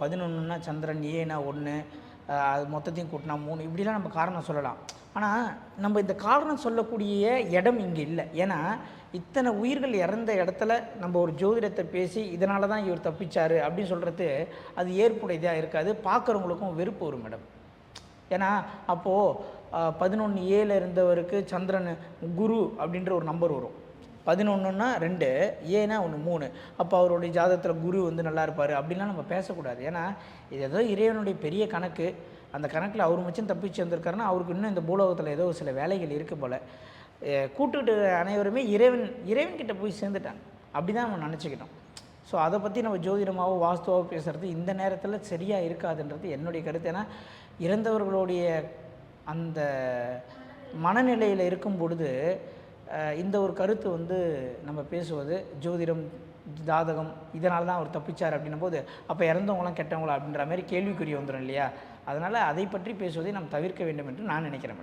பதினொன்றுனா சந்திரன் ஏனா ஒன்று அது மொத்தத்தையும் கூட்டினா மூணு இப்படிலாம் நம்ம காரணம் சொல்லலாம். ஆனால் நம்ம இந்த காரணம் சொல்லக்கூடிய இடம் இங்கே இல்லை. ஏன்னா இத்தனை உயிர்கள் இறந்த இடத்துல நம்ம ஒரு ஜோதிடத்தை பேசி இதனால தான் இவர் தப்பிச்சார் அப்படின்னு சொல்கிறது அது ஏற்புடையதாக இருக்காது. பார்க்குறவங்களுக்கும் வெறுப்பு வரும் மேடம். ஏன்னா அப்போது பதினொன்று ஏல இருந்தவருக்கு சந்திரன் குரு அப்படின்ற ஒரு நம்பர் வரும். பதினொன்றுன்னா ரெண்டு ஏன்னா ஒன்று மூணு. அப்போ அவருடைய ஜாதகத்தில் குரு வந்து நல்லா இருப்பார் அப்படின்லாம் நம்ம பேசக்கூடாது. ஏன்னா இது ஏதோ இறைவனுடைய பெரிய கணக்கு. அந்த கணக்கில் அவர் மச்சம் தப்பிச்சு வந்திருக்காருன்னா அவருக்கு இன்னும் இந்த பூலோகத்தில் ஏதோ சில வேலைகள் இருக்குது போல். கூட்டுக்கிட்டு அனைவருமே இறைவன் இறைவன்கிட்ட போய் சேர்ந்துட்டாங்க. அப்படி தான் நம்ம நினச்சிக்கிட்டோம். ஸோ அதை பற்றி நம்ம ஜோதிடமாகவோ வாஸ்துவாவோ பேசுகிறது இந்த நேரத்தில் சரியாக இருக்காதுன்றது என்னுடைய கருத்து. ஏன்னா இறந்தவர்களுடைய அந்த மனநிலையில் இருக்கும் பொழுது இந்த ஒரு கருத்து வந்து நம்ம பேசுவது ஜோதிடம் ஜாதகம் இதனால தான் அவர் தப்பிச்சார் அப்படின்னும் போது அப்போ இறந்தவங்களாம் கெட்டவங்களா அப்படின்ற மாதிரி கேள்விக்குறி வந்துடும் இல்லையா? அதனால் அதை பற்றி பேசுவதை நாம் தவிர்க்க வேண்டும் என்று நான் நினைக்கிறேன்.